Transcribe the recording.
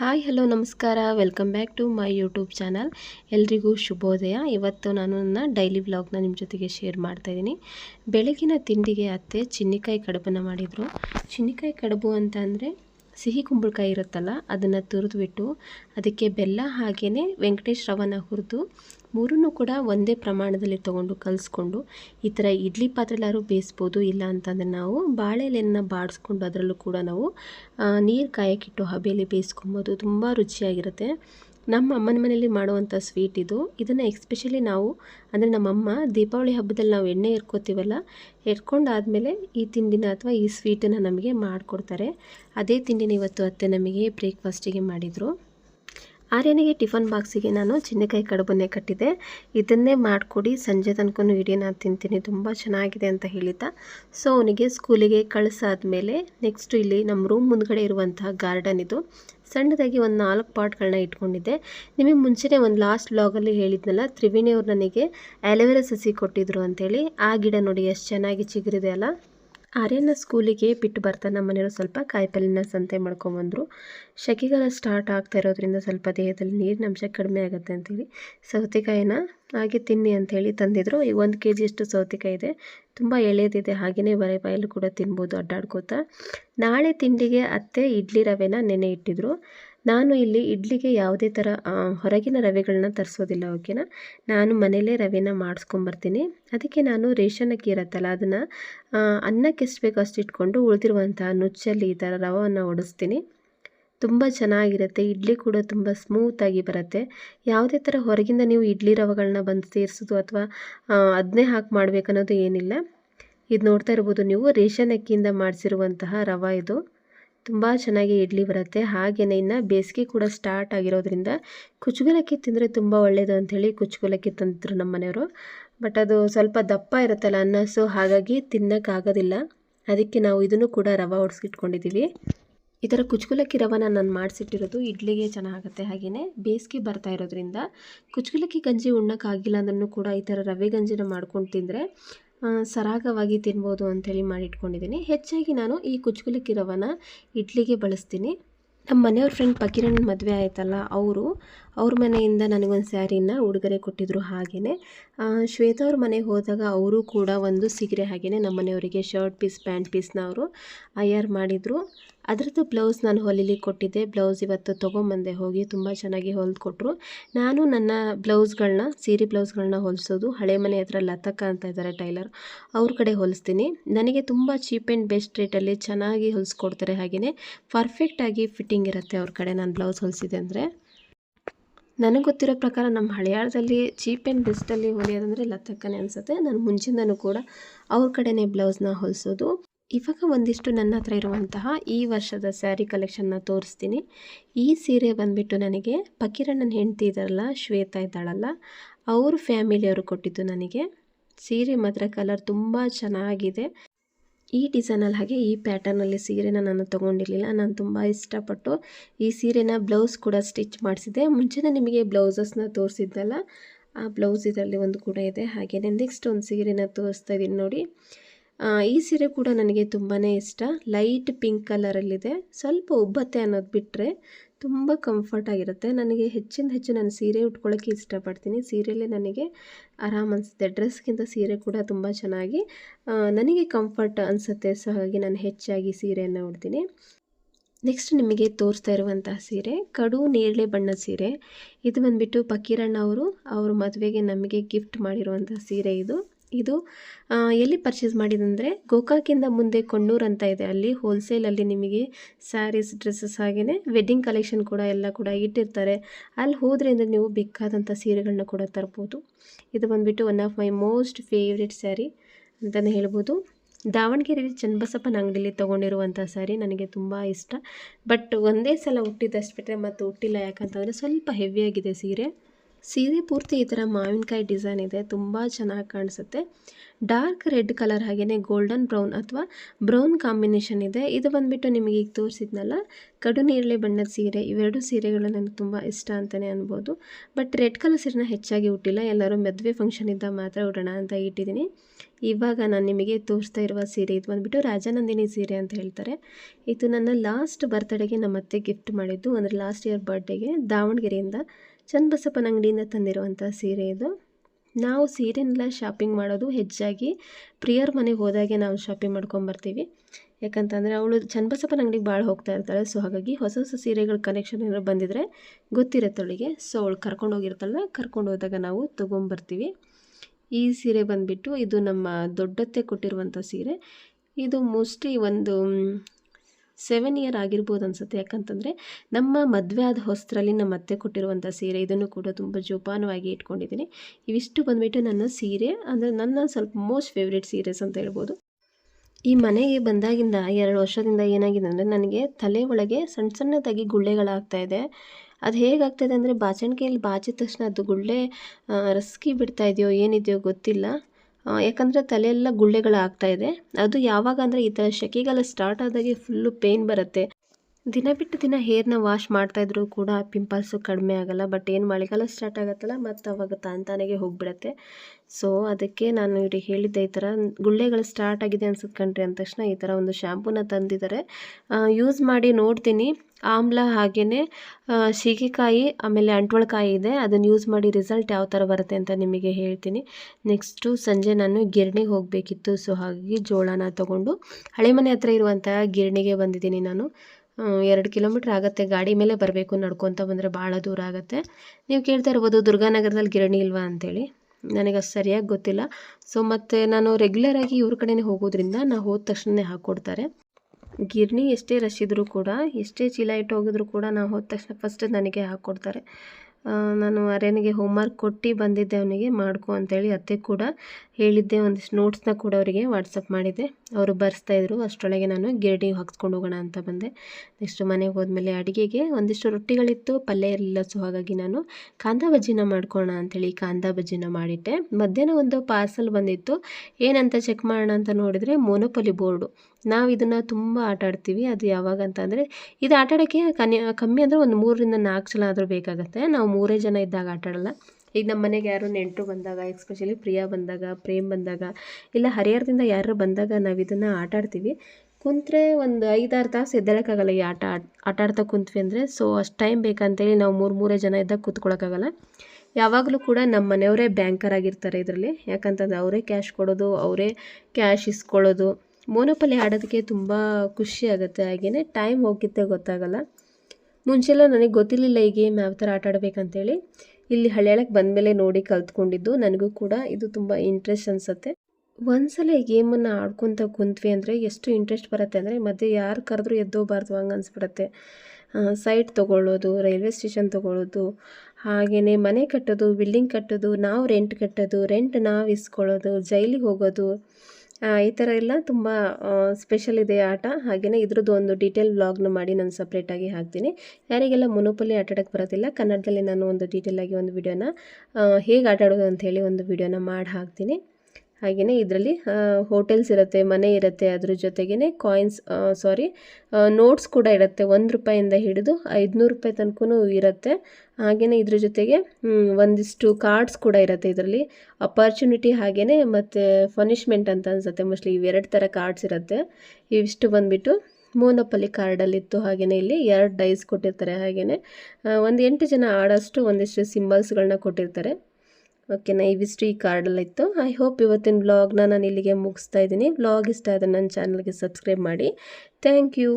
Hi, hello, ನಮಸ್ಕಾರ. Welcome back to my YouTube channel ಎಲ್ರಿಗೂ ಶುಭೋದಯ. ಇವತ್ತು ನಾನು ನನ್ನ ಡೈಲಿ ವ್ಲಾಗ್ನ ನಿಮ್ಮ ಜೊತೆಗೆ ಶೇರ್ ಮಾಡ್ತಾಯಿದ್ದೀನಿ ಬೆಳಗಿನ ತಿಂಡಿಗೆ ಅತ್ತೆ ಚಿನ್ನಿಕಾಯಿ ಕಡುಬನ್ನು ಮಾಡಿದರು. ಚಿನ್ನಿಕಾಯಿ ಕಡುಬು ಅಂತ ಅಂದರೆ ಸಿಹಿ ಕುಂಬಳಕಾಯಿ ಇರುತ್ತಲ್ಲ, ಅದನ್ನು ತುರಿದ್ಬಿಟ್ಟು ಅದಕ್ಕೆ ಬೆಲ್ಲ ಹಾಗೆಯೇ ವೆಂಕಟೇಶ್ ರವನ ಹುರಿದು ಮೂರನ್ನು ಕೂಡ ಒಂದೇ ಪ್ರಮಾಣದಲ್ಲಿ ತೊಗೊಂಡು ಕಲಸ್ಕೊಂಡು ಈ ಥರ ಇಡ್ಲಿ ಪಾತ್ರೆಲಾದ್ರು ಬೇಯಿಸ್ಬೋದು ಇಲ್ಲ ಅಂತಂದರೆ ನಾವು ಬಾಳೆ ಬಾಡಿಸ್ಕೊಂಡು ಅದರಲ್ಲೂ ಕೂಡ ನಾವು ನೀರು ಕಾಯಕ್ಕಿಟ್ಟು ಹಬೆಯಲ್ಲಿ ಬೇಯಿಸ್ಕೊಬೋದು. ತುಂಬ ರುಚಿಯಾಗಿರುತ್ತೆ. ನಮ್ಮ ಅಮ್ಮನ ಮನೆಯಲ್ಲಿ ಮಾಡುವಂಥ ಸ್ವೀಟ್ ಇದು. ಇದನ್ನು ಎಕ್ಸ್ಪೆಷಲಿ ನಾವು, ಅಂದರೆ ನಮ್ಮಮ್ಮ ದೀಪಾವಳಿ ಹಬ್ಬದಲ್ಲಿ ನಾವು ಎಣ್ಣೆ ಇರ್ಕೋತೀವಲ್ಲ ಎರ್ಕೊಂಡಾದಮೇಲೆ ಈ ತಿಂಡಿನ ಅಥವಾ ಈ ಸ್ವೀಟನ್ನು ನಮಗೆ ಮಾಡಿಕೊಡ್ತಾರೆ. ಅದೇ ತಿಂಡಿನ ಇವತ್ತು ಅತ್ತೆ ನಮಗೆ ಬ್ರೇಕ್ಫಾಸ್ಟಿಗೆ ಮಾಡಿದರು. ಆರ್ಯನಿಗೆ ಟಿಫನ್ ಬಾಕ್ಸಿಗೆ ನಾನು ಚಿನ್ನಕಾಯಿ ಕಡುಬನ್ನೇ ಕಟ್ಟಿದೆ ಇದನ್ನೇ ಮಾಡಿಕೊಡಿ, ಸಂಜೆ ತನಕ ಇಡೀ, ನಾನು ತಿಂತೀನಿ. ತುಂಬ ಚೆನ್ನಾಗಿದೆ ಅಂತ ಹೇಳಿದ್ದ. ಸೊ ಅವನಿಗೆ ಸ್ಕೂಲಿಗೆ ಕಳಿಸಾದ್ಮೇಲೆ ನೆಕ್ಸ್ಟ್ ಇಲ್ಲಿ ನಮ್ಮ ರೂಮ್ ಮುಂದ್ಗಡೆ ಇರುವಂತಹ ಗಾರ್ಡನ್ ಇದು. ಸಣ್ಣದಾಗಿ ಒಂದು ನಾಲ್ಕು ಪಾಟ್ಗಳನ್ನ ಇಟ್ಕೊಂಡಿದ್ದೆ. ನಿಮಗೆ ಮುಂಚೆನೇ ಒಂದು ಲಾಸ್ಟ್ ಬ್ಲಾಗಲ್ಲಿ ಹೇಳಿದ್ನಲ್ಲ ತ್ರಿವೇಣಿಯವ್ರು ನನಗೆ ಆಲೋವೆರಾ ಸಸಿ ಕೊಟ್ಟಿದ್ರು ಅಂತೇಳಿ. ಆ ಗಿಡ ನೋಡಿ ಎಷ್ಟು ಚೆನ್ನಾಗಿ ಚಿಗುರಿದೆ ಅಲ್ಲ. ಆರ್ಯನ ಸ್ಕೂಲಿಗೆ ಬಿಟ್ಟು ಬರ್ತಾ ನಮ್ಮ ಮನೆಯವರು ಸ್ವಲ್ಪ ಕಾಯಿಪಲ್ಯನ ಸಂತೆ ಮಾಡ್ಕೊಂಬಂದರು. ಶೆಕೆಗಾಲ ಸ್ಟಾರ್ಟ್ ಆಗ್ತಾ ಇರೋದ್ರಿಂದ ಸ್ವಲ್ಪ ದೇಹದಲ್ಲಿ ನೀರಿನ ಅಂಶ ಕಡಿಮೆ ಆಗುತ್ತೆ ಅಂತೇಳಿ ಸೌತೆಕಾಯಿನ ಹಾಗೆ ತಿನ್ನಿ ಅಂಥೇಳಿ ತಂದಿದ್ರು. ಈಗ ಒಂದು ಕೆ ಜಿಯಷ್ಟು ಸೌತೆಕಾಯಿ ಇದೆ. ತುಂಬ ಎಳೆಯದಿದೆ ಹಾಗೆಯೇ ಬರೆ ಬಾಯಲ್ಲೂ ಕೂಡ ತಿನ್ಬೋದು ಅಡ್ಡಾಡ್ಕೋತಾ. ನಾಳೆ ತಿಂಡಿಗೆ ಅತ್ತೆ ಇಡ್ಲಿ ರವೆನ ನೆನೆ ಇಟ್ಟಿದ್ರು. ನಾನು ಇಲ್ಲಿ ಇಡ್ಲಿಗೆ ಯಾವುದೇ ಥರ ಹೊರಗಿನ ರವೆಗಳನ್ನ ತರಿಸೋದಿಲ್ಲ, ಓಕೆನಾ? ನಾನು ಮನೇಲೇ ರವೆನ ಮಾಡಿಸ್ಕೊಂಬರ್ತೀನಿ. ಅದಕ್ಕೆ ನಾನು ರೇಷನ್ ಅಕ್ಕಿ ಇರುತ್ತಲ್ಲ, ಅದನ್ನು ಅನ್ನಕ್ಕೆ ಎಷ್ಟು ಬೇಕೋ ಅಷ್ಟು ಇಟ್ಕೊಂಡು ಉಳಿದಿರುವಂಥ ನುಚ್ಚಲ್ಲಿ ಈ ಥರ ರವವನ್ನು ಒಡಿಸ್ತೀನಿ. ತುಂಬ ಚೆನ್ನಾಗಿರುತ್ತೆ, ಇಡ್ಲಿ ಕೂಡ ತುಂಬ ಸ್ಮೂತಾಗಿ ಬರುತ್ತೆ. ಯಾವುದೇ ಥರ ಹೊರಗಿಂದ ನೀವು ಇಡ್ಲಿ ರವಗಳನ್ನ ಬಂದು ಸೇರಿಸೋದು ಅಥವಾ ಅದನ್ನೇ ಹಾಕಿ ಮಾಡಬೇಕನ್ನೋದು ಏನಿಲ್ಲ. ಇದು ನೋಡ್ತಾ ಇರ್ಬೋದು ನೀವು, ರೇಷನ್ ಅಕ್ಕಿಯಿಂದ ಮಾಡಿಸಿರುವಂತಹ ರವ ಇದು. ತುಂಬ ಚೆನ್ನಾಗಿ ಇಡ್ಲಿ ಬರುತ್ತೆ. ಹಾಗೆಯೇ ಇನ್ನು ಬೇಸಿಗೆ ಕೂಡ ಸ್ಟಾರ್ಟ್ ಆಗಿರೋದ್ರಿಂದ ಕುಚ್ಗುಲಕ್ಕಿ ತಿಂದರೆ ತುಂಬ ಒಳ್ಳೆಯದು ಅಂಥೇಳಿ ಕುಚ್ಗುಲಕ್ಕಿ ತಂದಿದ್ರು ನಮ್ಮ ಮನೆಯವರು ಬಟ್ ಅದು ಸ್ವಲ್ಪ ದಪ್ಪ ಇರುತ್ತಲ್ಲ ಅನ್ನ ಸೊ ಹಾಗಾಗಿ ತಿನ್ನೋಕ್ಕಾಗೋದಿಲ್ಲ. ಅದಕ್ಕೆ ನಾವು ಇದನ್ನು ಕೂಡ ರವೆ ಹೊಡ್ಸಿಟ್ಕೊಂಡಿದ್ದೀವಿ ಈ ಥರ ಕುಚ್ಚುಗುಲಕ್ಕಿ ರವನ ನಾನು ಮಾಡಿಸಿಟ್ಟಿರೋದು ಇಡ್ಲಿಗೆ ಚೆನ್ನಾಗುತ್ತೆ ಹಾಗೆಯೇ ಬೇಸಿಗೆ ಬರ್ತಾ ಇರೋದ್ರಿಂದ ಕುಚ್ಚುಗುಲಕ್ಕಿ ಗಂಜಿ ಉಣ್ಣೋಕ್ಕಾಗಿಲ್ಲ ಅಂದ್ರೂ ಕೂಡ ಈ ಥರ ರವೆ ಗಂಜಿನ ಮಾಡ್ಕೊಂಡು ತಿಂದರೆ ಸರಾಗವಾಗಿ ತಿನ್ಬೋದು ಅಂಥೇಳಿ ಮಾಡಿಟ್ಕೊಂಡಿದ್ದೀನಿ. ಹೆಚ್ಚಾಗಿ ನಾನು ಈ ಕುಚ್ಚುಗುಲಕ್ಕಿ ರವನ ಇಡ್ಲಿಗೆ ಬಳಸ್ತೀನಿ. ನಮ್ಮ ಮನೆಯವ್ರ ಫ್ರೆಂಡ್ ಪಕೀರಣ್ಣ ಮದುವೆ ಆಯ್ತಲ್ಲ, ಅವರು ಅವ್ರ ಮನೆಯಿಂದ ನನಗೊಂದು ಸ್ಯಾರಿನ ಉಡುಗೊರೆ ಕೊಟ್ಟಿದ್ದರು ಹಾಗೆಯೇ ಶ್ವೇತಾ ಅವ್ರ ಮನೆಗೆ ಹೋದಾಗ ಅವರು ಕೂಡ ಒಂದು ಸೀರೆ ಹಾಗೆಯೇ ನಮ್ಮ ಮನೆಯವರಿಗೆ ಶರ್ಟ್ ಪೀಸ್ ಪ್ಯಾಂಟ್ ಪೀಸ್ನ ಅವರು ಅಯ್ಯಾರು ಮಾಡಿದರು. ಅದರದ್ದು ಬ್ಲೌಸ್ ನಾನು ಹೊಲಿಲಿಕ್ಕೆ ಕೊಟ್ಟಿದ್ದೆ. ಬ್ಲೌಸ್ ಇವತ್ತು ತೊಗೊಂಬಂದೆ ಹೋಗಿ ತುಂಬ ಚೆನ್ನಾಗಿ ಹೊಲ್ದು ಕೊಟ್ಟರು ನಾನು ನನ್ನ ಬ್ಲೌಸ್ಗಳನ್ನ ಸೀರೆ ಬ್ಲೌಸ್ಗಳನ್ನ ಹೊಲಿಸೋದು. ಹಳೆ ಮನೆ ಹತ್ರ ಲತಕ್ಕ ಅಂತ ಇದ್ದಾರೆ ಟೈಲರ್. ಅವ್ರ ಕಡೆ ಹೊಲಿಸ್ತೀನಿ. ನನಗೆ ತುಂಬ ಚೀಪ್ ಆ್ಯಂಡ್ ಬೆಸ್ಟ್ ರೇಟಲ್ಲಿ ಚೆನ್ನಾಗಿ ಹೊಲಿಸ್ಕೊಡ್ತಾರೆ ಹಾಗೆಯೇ ಪರ್ಫೆಕ್ಟಾಗಿ ಫಿಟ್ಟಿಂಗ್ ಇರುತ್ತೆ ಅವ್ರ ಕಡೆ ನಾನು ಬ್ಲೌಸ್ ಹೊಲಿಸಿದೆ ಅಂದರೆ. ನನಗೆ ಗೊತ್ತಿರೋ ಪ್ರಕಾರ ನಮ್ಮ ಹಳೆಯಾಳದಲ್ಲಿ ಚೀಪ್ ಆ್ಯಂಡ್ ಬೆಸ್ಟಲ್ಲಿ ಹೊಲಿಯೋದಂದರೆ ಲತಕ್ಕನೇ ಅನಿಸುತ್ತೆ. ನಾನು ಮುಂಚಿಂದನೂ ಕೂಡ ಅವ್ರ ಕಡೆನೇ ಬ್ಲೌಸ್ನ ಹೊಲಿಸೋದು. ಇವಾಗ ಒಂದಿಷ್ಟು ನನ್ನ ಹತ್ರ ಇರುವಂತಹ ಈ ವರ್ಷದ ಸ್ಯಾರಿ ಕಲೆಕ್ಷನ್ನ ತೋರಿಸ್ತೀನಿ. ಈ ಸೀರೆ ಬಂದುಬಿಟ್ಟು ನನಗೆ ಪಕೀರಣ್ಣನ ಹೆಂಡ್ತಿ ಇದ್ದಾರಲ್ಲ, ಶ್ವೇತಾ ಇದ್ದಾಳಲ್ಲ, ಅವ್ರ ಫ್ಯಾಮಿಲಿಯವರು ಕೊಟ್ಟಿದ್ದು ನನಗೆ. ಸೀರೆ ಮಾತ್ರ ಕಲರ್ ತುಂಬ ಚೆನ್ನಾಗಿದೆ. ಈ ಡಿಸೈನಲ್ಲಿ ಹಾಗೆ ಈ ಪ್ಯಾಟರ್ನಲ್ಲಿ ಸೀರೆನ ನಾನು ತೊಗೊಂಡಿರಲಿಲ್ಲ. ನಾನು ತುಂಬ ಇಷ್ಟಪಟ್ಟು ಈ ಸೀರೆನ ಬ್ಲೌಸ್ ಕೂಡ ಸ್ಟಿಚ್ ಮಾಡಿಸಿದೆ ಮುಂಚೆನೇ ನಿಮಗೆ ಬ್ಲೌಸಸ್ನ ತೋರಿಸಿದ್ದಲ್ಲ, ಆ ಬ್ಲೌಸ್ ಇದರಲ್ಲಿ ಒಂದು ಕೂಡ ಇದೆ. ಹಾಗೆಯೇ ನೆಕ್ಸ್ಟ್ ಒಂದು ಸೀರೆನ ತೋರಿಸ್ತಾ ಇದ್ದೀನಿ ನೋಡಿ. ಈ ಸೀರೆ ಕೂಡ ನನಗೆ ತುಂಬಾ ಇಷ್ಟ. ಲೈಟ್ ಪಿಂಕ್ ಕಲರಲ್ಲಿದೆ ಸ್ವಲ್ಪ ಉಬ್ಬತ್ತೆ ಅನ್ನೋದು ಬಿಟ್ಟರೆ ತುಂಬ ಕಂಫರ್ಟ್ ಆಗಿರುತ್ತೆ. ನನಗೆ ಹೆಚ್ಚಿನ ಹೆಚ್ಚು ನಾನು ಸೀರೆ ಉಟ್ಕೊಳ್ಳೋಕ್ಕೆ ಇಷ್ಟಪಡ್ತೀನಿ. ಸೀರೆಯಲ್ಲೇ ನನಗೆ ಆರಾಮ್ ಅನಿಸುತ್ತೆ. ಡ್ರೆಸ್ಗಿಂತ ಸೀರೆ ಕೂಡ ತುಂಬ ಚೆನ್ನಾಗಿ ನನಗೆ ಕಂಫರ್ಟ್ ಅನಿಸುತ್ತೆ. ಸೊ ಹಾಗಾಗಿ ನಾನು ಹೆಚ್ಚಾಗಿ ಸೀರೆಯನ್ನು ಉಡ್ತೀನಿ. ನೆಕ್ಸ್ಟ್ ನಿಮಗೆ ತೋರಿಸ್ತಾ ಇರುವಂತಹ ಸೀರೆ, ಕಡು ನೇರಳೆ ಬಣ್ಣದ ಸೀರೆ. ಇದು ಬಂದುಬಿಟ್ಟು ಪಕ್ಕೀರಣ್ಣ ಅವರು, ಅವ್ರ ಮದುವೆಗೆ ನಮಗೆ ಗಿಫ್ಟ್ ಮಾಡಿರುವಂಥ ಸೀರೆ ಇದು. ಇದು ಎಲ್ಲಿ ಪರ್ಚೇಸ್ ಮಾಡಿದಂದರೆ ಗೋಕಾಕಿಂದ ಮುಂದೆ ಕೊಣ್ಣೂರು ಅಂತ ಇದೆ. ಅಲ್ಲಿ ಹೋಲ್ಸೇಲಲ್ಲಿ ನಿಮಗೆ ಸ್ಯಾರೀಸ್ ಡ್ರೆಸ್ಸಸ್ ಹಾಗೆಯೇ ವೆಡ್ಡಿಂಗ್ ಕಲೆಕ್ಷನ್ ಕೂಡ ಎಲ್ಲ ಕೂಡ ಇಟ್ಟಿರ್ತಾರೆ. ಅಲ್ಲಿ ಹೋದ್ರಿಂದ ನೀವು ಬೇಕಾದಂಥ ಸೀರೆಗಳನ್ನ ಕೂಡ ತರ್ಬೋದು. ಇದು ಬಂದುಬಿಟ್ಟು one of my most favourite saree ಅಂತಲೇ ಹೇಳ್ಬೋದು. ದಾವಣಗೆರೆಯಲ್ಲಿ ಚನ್ನಬಸಪ್ಪನ ಅಂಗಡಿಯಲ್ಲಿ ತೊಗೊಂಡಿರುವಂಥ ಸ್ಯಾರಿ ನನಗೆ ತುಂಬ ಇಷ್ಟ. ಬಟ್ ಒಂದೇ ಸಲ ಹುಟ್ಟಿದ್ದಷ್ಟು ಬಿಟ್ಟರೆ ಮತ್ತು ಹುಟ್ಟಿಲ್ಲ ಯಾಕಂತಂದರೆ ಸ್ವಲ್ಪ ಹೆವಿಯಾಗಿದೆ ಸೀರೆ. ಸೀರೆ ಪೂರ್ತಿ ಈ ಥರ ಮಾವಿನಕಾಯಿ ಡಿಸೈನ್ ಇದೆ, ತುಂಬ ಚೆನ್ನಾಗಿ ಕಾಣಿಸುತ್ತೆ. ಡಾರ್ಕ್ ರೆಡ್ ಕಲರ್ ಹಾಗೆಯೇ ಗೋಲ್ಡನ್ ಬ್ರೌನ್ ಅಥವಾ ಬ್ರೌನ್ ಕಾಂಬಿನೇಷನ್ ಇದೆ. ಇದು ಬಂದುಬಿಟ್ಟು ನಿಮಗೆ ಈಗ ತೋರಿಸಿದ್ನಲ್ಲ, ಕಡು ನೇರಳೆ ಬಣ್ಣದ ಸೀರೆ, ಇವೆರಡು ಸೀರೆಗಳು ನನಗೆ ತುಂಬ ಇಷ್ಟ ಅಂತಲೇ ಅನ್ಬೋದು. ಬಟ್ ರೆಡ್ ಕಲರ್ ಸೀರೆನ ಹೆಚ್ಚಾಗಿ ಉಟ್ಟಿಲ್ಲ ಎಲ್ಲರೂ ಮದುವೆ ಫಂಕ್ಷನ್ ಇದ್ದಾಗ ಮಾತ್ರ ಉಡೋಣ ಅಂತ ಇಟ್ಟಿದ್ದೀನಿ. ಇವಾಗ ನಾನು ನಿಮಗೆ ತೋರಿಸ್ತಾ ಇರುವ ಸೀರೆ ಇದು ಬಂದುಬಿಟ್ಟು ರಾಜಾನಂದಿನಿ ಸೀರೆ ಅಂತ ಹೇಳ್ತಾರೆ. ಇದು ನನ್ನ ಲಾಸ್ಟ್ ಬರ್ತ್ಡೇಗೆ ನಮ್ಮ ಅತ್ತೆ ಗಿಫ್ಟ್ ಮಾಡಿದ್ದು, ಅಂದರೆ ಲಾಸ್ಟ್ ಇಯರ್ ಬರ್ಡೇಗೆ ದಾವಣಗೆರೆಯಿಂದ ಚನ್ನಬಸಪ್ಪನ ಅಂಗಡಿಯಿಂದ ತಂದಿರುವಂಥ ಸೀರೆ ಇದು. ನಾವು ಸೀರೆನೆಲ್ಲ ಶಾಪಿಂಗ್ ಮಾಡೋದು ಹೆಚ್ಚಾಗಿ ಪ್ರಿಯರ್ ಮನೆಗೆ ಹೋದಾಗೆ ನಾವು ಶಾಪಿಂಗ್ ಮಾಡ್ಕೊಂಬರ್ತೀವಿ ಯಾಕಂತಂದರೆ ಅವಳು ಚನ್ನಬಸಪ್ಪನ ಅಂಗಡಿಗೆ ಭಾಳ ಹೋಗ್ತಾ ಇರ್ತಾಳೆ. ಸೊ ಹಾಗಾಗಿ ಹೊಸ ಹೊಸ ಸೀರೆಗಳ ಕನೆಕ್ಷನ್ ಏನಾದ್ರು ಬಂದಿದ್ರೆ ಗೊತ್ತಿರುತ್ತೆ ಅವಳಿಗೆ. ಸೊ ಅವಳು ಕರ್ಕೊಂಡು ಹೋಗಿರ್ತಾಳೆ. ಕರ್ಕೊಂಡು ಹೋದಾಗ ನಾವು ತೊಗೊಂಬರ್ತೀವಿ ಈ ಸೀರೆ ಬಂದುಬಿಟ್ಟು ಇದು ನಮ್ಮ ದೊಡ್ಡತ್ತೆ ಕೊಟ್ಟಿರುವಂಥ ಸೀರೆ. ಇದು ಮೋಸ್ಟ್ಲಿ ಒಂದು ಸೆವೆನ್ ಇಯರ್ ಆಗಿರ್ಬೋದು ಅನಿಸುತ್ತೆ. ಯಾಕಂತಂದರೆ ನಮ್ಮ ಮದುವೆ ಆದ ಹೊಸರಲ್ಲಿ ನಮ್ಮ ಅತ್ತೆ ಕೊಟ್ಟಿರುವಂಥ ಸೀರೆ ಇದನ್ನು ಕೂಡ ತುಂಬ ಜೋಪಾನವಾಗಿ ಇಟ್ಕೊಂಡಿದ್ದೀನಿ. ಇವಿಷ್ಟು ಬಂದುಬಿಟ್ಟು ನನ್ನ ಸೀರೆ, ಅಂದರೆ ನನ್ನ ಸ್ವಲ್ಪ ಮೋಸ್ಟ್ ಫೇವ್ರೇಟ್ ಸೀರೆಸ್ ಅಂತ ಹೇಳ್ಬೋದು. ಈ ಮನೆಗೆ ಬಂದಾಗಿಂದ ಎರಡು ವರ್ಷದಿಂದ ಏನಾಗಿದೆ ಅಂದರೆ ನನಗೆ ತಲೆ ಒಳಗೆ ಸಣ್ಣ ಸಣ್ಣದಾಗಿ ಗುಳ್ಳೆಗಳಾಗ್ತಾ ಇದೆ. ಅದು ಹೇಗಾಗ್ತದೆ ಅಂದರೆ ಬಾಚಣಿಕೆಯಲ್ಲಿ ಬಾಚಿದ ತಕ್ಷಣ ಅದು ಗುಳ್ಳೆ ರಸ್ಕಿ ಬಿಡ್ತಾ ಇದೆಯೋ ಏನಿದೆಯೋ ಗೊತ್ತಿಲ್ಲ. ಯಾಕಂದರೆ ತಲೆಯೆಲ್ಲ ಗುಳ್ಳೆಗಳಾಗ್ತಾ ಇದೆ. ಅದು ಯಾವಾಗ ಅಂದರೆ ಈ ಥರ ಸೆಕೆಗಾಲ ಸ್ಟಾರ್ಟ್ ಆದಾಗೆ ಫುಲ್ಲು ಪೇಯ್ನ್ ಬರುತ್ತೆ. ದಿನ ಬಿಟ್ಟು ದಿನ ಹೇರ್ನ ವಾಶ್ ಮಾಡ್ತಾಯಿದ್ರು ಕೂಡ ಪಿಂಪಲ್ಸು ಕಡಿಮೆ ಆಗಲ್ಲ, ಬಟ್ ಏನು ಮಳೆಗಾಲ ಸ್ಟಾರ್ಟ್ ಆಗುತ್ತಲ್ಲ, ಮತ್ತು ಅವಾಗ ತಾನು ತಾನೇ ಹೋಗಿಬಿಡತ್ತೆ. ಸೊ ಅದಕ್ಕೆ ನಾನು ಇವ್ರಿಗೆ ಹೇಳಿದ್ದೆ, ಈ ಥರ ಗುಳ್ಳೆಗಳು ಸ್ಟಾರ್ಟ್ ಆಗಿದೆ ಅನ್ಸುತ್ತೆ ಕಣ್ರಿ ಅಂದ ತಕ್ಷಣ ಈ ಥರ ಒಂದು ಶ್ಯಾಂಪೂನ ತಂದಿದ್ದಾರೆ. ಯೂಸ್ ಮಾಡಿ ನೋಡ್ತೀನಿ. ಆಮ್ಲ ಹಾಗೇ ಸೀಗೆಕಾಯಿ, ಆಮೇಲೆ ಅಂಟ್ವಳಕಾಯಿ ಇದೆ. ಅದನ್ನು ಯೂಸ್ ಮಾಡಿ ರಿಸಲ್ಟ್ ಯಾವ ಥರ ಬರುತ್ತೆ ಅಂತ ನಿಮಗೆ ಹೇಳ್ತೀನಿ. ನೆಕ್ಸ್ಟು ಸಂಜೆ ನಾನು ಗಿರಣಿಗೆ ಹೋಗಬೇಕಿತ್ತು, ಸೊ ಹಾಗಾಗಿ ಜೋಳನ ತೊಗೊಂಡು ಹಳೆ ಮನೆ ಹತ್ರ ಇರುವಂಥ ಗಿರಣಿಗೆ ಬಂದಿದ್ದೀನಿ ನಾನು. ಎರಡು ಕಿಲೋಮೀಟ್ರ್ ಆಗುತ್ತೆ. ಗಾಡಿ ಮೇಲೆ ಬರಬೇಕು, ನಡ್ಕೊತ ಬಂದರೆ ಭಾಳ ದೂರ ಆಗುತ್ತೆ. ನೀವು ಕೇಳ್ತಾ ಇರ್ಬೋದು ದುರ್ಗಾನಗರದಲ್ಲಿ ಗಿರಣಿ ಇಲ್ವಾ ಅಂತೇಳಿ. ನನಗೆ ಅದು ಸರಿಯಾಗಿ ಗೊತ್ತಿಲ್ಲ. ಸೊ ಮತ್ತು ನಾನು ರೆಗ್ಯುಲರಾಗಿ ಇವ್ರ ಕಡೆನೇ ಹೋಗೋದ್ರಿಂದ ನಾನು ಹೋದ ತಕ್ಷಣನೇ ಹಾಕ್ಕೊಡ್ತಾರೆ ಗಿರಣಿ ಎಷ್ಟೇ ರಶ್ ಇದ್ದರೂ ಕೂಡ, ಎಷ್ಟೇ ಚೀಲ ಇಟ್ಟು ಹೋಗಿದ್ರು ಕೂಡ ನಾವು ಹೋದ ತಕ್ಷಣ ಫಸ್ಟ್ ನನಗೆ ಹಾಕ್ಕೊಡ್ತಾರೆ ನಾನು ಅರೇನಿಗೆ ಹೋಮ್ವರ್ಕ್ ಕೊಟ್ಟು ಬಂದಿದ್ದೆ ಅವನಿಗೆ ಮಾಡ್ಕೊ ಅಂತೇಳಿ ಅತ್ತೆ ಕೂಡ ಹೇಳಿದ್ದೆ, ಒಂದಿಷ್ಟು ನೋಟ್ಸ್ನ ಕೂಡ ಅವರಿಗೆ ವಾಟ್ಸಪ್ ಮಾಡಿದ್ದೆ. ಅವರು ಬರ್ಸ್ತಾಯಿದ್ರು ಅಷ್ಟರೊಳಗೆ ನಾನು ಗಿರಣಿಗೆ ಹಾಕ್ಸ್ಕೊಂಡು ಹೋಗೋಣ ಅಂತ ಬಂದೆ. ನೆಕ್ಸ್ಟ್ ಮನೆಗೆ ಹೋದ್ಮೇಲೆ ಅಡುಗೆಗೆ ಒಂದಿಷ್ಟು ರೊಟ್ಟಿಗಳಿತ್ತು, ಪಲ್ಯ ಇರಲಿಲ್ಲ ಸೊ ಹಾಗಾಗಿ ನಾನು ಕಾಂದ ಬಜ್ಜಿನ ಮಾಡ್ಕೊಳ್ಳೋಣ ಅಂಥೇಳಿ ಕಾಂದ ಬಜ್ಜಿನ ಮಾಡಿಟ್ಟೆ. ಮಧ್ಯಾಹ್ನ ಒಂದು ಪಾರ್ಸಲ್ ಬಂದಿತ್ತು. ಏನಂತ ಚೆಕ್ ಮಾಡೋಣ ಅಂತ ನೋಡಿದರೆ ಮೋನೋಪಲಿ ಬೋರ್ಡು ನಾವು ಇದನ್ನು ತುಂಬ ಆಟ ಆಡ್ತೀವಿ. ಅದು ಯಾವಾಗ ಅಂತ ಅಂದರೆ, ಇದು ಆಟ ಆಡೋಕ್ಕೆ ಕಮ್ಮಿ ಅಂದರೆ ಒಂದು ಮೂರರಿಂದ ನಾಲ್ಕು ಜನ ಆದರೂ ಬೇಕಾಗುತ್ತೆ. ನಾವು ಮೂರೇ ಜನ ಇದ್ದಾಗ ಆಟ ಆಡಲ್ಲ. ಈಗ ನಮ್ಮ ಮನೆಗೆ ಯಾರು ನೆಂಟರು ಬಂದಾಗ ಎಸ್ಪೆಷಲಿ ಪ್ರಿಯಾ ಬಂದಾಗ, ಪ್ರೇಮ್ ಬಂದಾಗ, ಇಲ್ಲ ಹರಿಹರದಿಂದ ಯಾರು ಬಂದಾಗ ನಾವು ಇದನ್ನು ಆಟ ಆಡ್ತೀವಿ. ಕುಂತ್ರೆ ಒಂದು ಐದಾರು ತಾಸು ಎದ್ದೇಳೋಕ್ಕಾಗಲ್ಲ ಈ ಆಟ ಆಟ ಆಡ್ತಾ ಕುಂತ್ವಿ ಅಂದರೆ ಸೊ ಅಷ್ಟು ಟೈಮ್ ಬೇಕಂತೇಳಿ ನಾವು ಮೂರು, ಮೂರೇ ಜನ ಇದ್ದಾಗ ಕೂತ್ಕೊಳ್ಳೋಕ್ಕಾಗಲ್ಲ ಯಾವಾಗಲೂ ಕೂಡ ನಮ್ಮ ಮನೆಯವರೇ ಬ್ಯಾಂಕರ್ ಆಗಿರ್ತಾರೆ ಇದರಲ್ಲಿ. ಯಾಕಂತಂದ್ರೆ ಅವರೇ ಕ್ಯಾಶ್ ಕೊಡೋದು, ಅವರೇ ಕ್ಯಾಶ್ ಇಸ್ಕೊಳ್ಳೋದು. ಮೋನೋಪಲಿ ಆಡೋದಕ್ಕೆ ತುಂಬ ಖುಷಿ ಆಗುತ್ತೆ. ಹಾಗೆಯೇ ಟೈಮ್ ಹೋಗಿದ್ದೆ ಗೊತ್ತಾಗಲ್ಲ. ಮುಂಚೆಲ್ಲ ನನಗೆ ಗೊತ್ತಿರಲಿಲ್ಲ ಈ ಗೇಮ್ ಯಾವ ಥರ ಆಟ ಆಡಬೇಕಂತೇಳಿ. ಇಲ್ಲಿ ಹಳ್ಯಾಳಕ್ಕೆ ಬಂದಮೇಲೆ ನೋಡಿ ಕಲ್ತ್ಕೊಂಡಿದ್ದು. ನನಗೂ ಕೂಡ ಇದು ತುಂಬ ಇಂಟ್ರೆಸ್ಟ್ ಅನಿಸುತ್ತೆ. ಒಂದ್ಸಲ ಈ ಗೇಮನ್ನು ಆಡ್ಕೊತ ಕುಂತ್ವಿ ಅಂದರೆ ಎಷ್ಟು ಇಂಟ್ರೆಸ್ಟ್ ಬರುತ್ತೆ ಅಂದರೆ ಮತ್ತೆ ಯಾರು ಕರೆದ್ರೂ ಎದ್ದೋಗಬಾರ್ದು ಹಂಗೆ ಅನಿಸ್ಬಿಡುತ್ತೆ. ಸೈಟ್ ತೊಗೊಳ್ಳೋದು ರೈಲ್ವೆ ಸ್ಟೇಷನ್ ತೊಗೊಳ್ಳೋದು ಹಾಗೆಯೇ ಮನೆ ಕಟ್ಟೋದು ಬಿಲ್ಡಿಂಗ್ ಕಟ್ಟೋದು, ನಾವು ರೆಂಟ್ ಕಟ್ಟೋದು ರೆಂಟ್ ನಾವು ಇಸ್ಕೊಳ್ಳೋದು, ಜೈಲಿಗೆ ಹೋಗೋದು. ಈ ಥರ ಎಲ್ಲ ತುಂಬ ಸ್ಪೆಷಲ್ ಇದೆ ಆಟ. ಹಾಗೆಯೇ ಇದ್ರದ್ದು ಒಂದು ಡೀಟೇಲ್ ವ್ಲಾಗ್ನ ಮಾಡಿ ನಾನು ಸಪ್ರೇಟಾಗಿ ಹಾಕ್ತೀನಿ. ಯಾರಿಗೆಲ್ಲ ಮೊನೋಪಲಿ ಆಟ ಆಡೋಕ್ಕೆ ಬರೋದಿಲ್ಲ ಕನ್ನಡದಲ್ಲಿ ನಾನು ಒಂದು ಡೀಟೇಲಾಗಿ ಒಂದು ವಿಡಿಯೋನ ಹೇಗೆ ಆಟಾಡೋದು ಅಂತ ಅಂಥೇಳಿ ಒಂದು ವಿಡಿಯೋನ ಮಾಡಿ ಹಾಕ್ತೀನಿ. ಹಾಗೆಯೇ ಇದರಲ್ಲಿ ಹೋಟೆಲ್ಸ್ ಇರುತ್ತೆ, ಮನೆ ಇರುತ್ತೆ, ಅದ್ರ ಜೊತೆಗೇ ಕಾಯಿನ್ಸ್ ಸಾರಿ ನೋಟ್ಸ್ ಕೂಡ ಇರುತ್ತೆ. ಒಂದು ರೂಪಾಯಿಂದ ಹಿಡಿದು ಐದುನೂರು ರೂಪಾಯಿ ತನಕನೂ ಇರುತ್ತೆ. ಹಾಗೆಯೇ ಇದ್ರ ಜೊತೆಗೆ ಒಂದಿಷ್ಟು ಕಾರ್ಡ್ಸ್ ಕೂಡ ಇರುತ್ತೆ ಇದರಲ್ಲಿ. ಅಪರ್ಚುನಿಟಿ ಹಾಗೆಯೇ ಮತ್ತು ಫನಿಷ್ಮೆಂಟ್ ಅಂತ ಅನಿಸುತ್ತೆ. ಮೋಸ್ಟ್ಲಿ ಇವೆರಡು ಥರ ಕಾರ್ಡ್ಸ್ ಇರುತ್ತೆ. ಇವಿಷ್ಟು ಬಂದುಬಿಟ್ಟು ಮೋನಪಲ್ಲಿ ಕಾರ್ಡಲ್ಲಿತ್ತು ಹಾಗೆಯೇ ಇಲ್ಲಿ ಎರಡು ಡೈಸ್ ಕೊಟ್ಟಿರ್ತಾರೆ. ಹಾಗೆಯೇ ಒಂದು ಎಂಟು ಜನ ಆಡೋಷ್ಟು ಒಂದಿಷ್ಟು ಸಿಂಬಲ್ಸ್ಗಳನ್ನ ಕೊಟ್ಟಿರ್ತಾರೆ. ಓಕೆನಾ ಇವಿಷ್ಟು ಈ ಕಾರ್ಡಲ್ಲಿತ್ತು. ಐ ಹೋಪ್ ಇವತ್ತಿನ ವ್ಲಾಗ್ನ ನಾನು ಇಲ್ಲಿಗೆ ಮುಗಿಸ್ತಾ ಇದ್ದೀನಿ. ವ್ಲಾಗ್ ಇಷ್ಟ ಆದರೆ ನನ್ನ ಚಾನಲ್ಗೆ ಸಬ್ಸ್ಕ್ರೈಬ್ ಮಾಡಿ. Thank you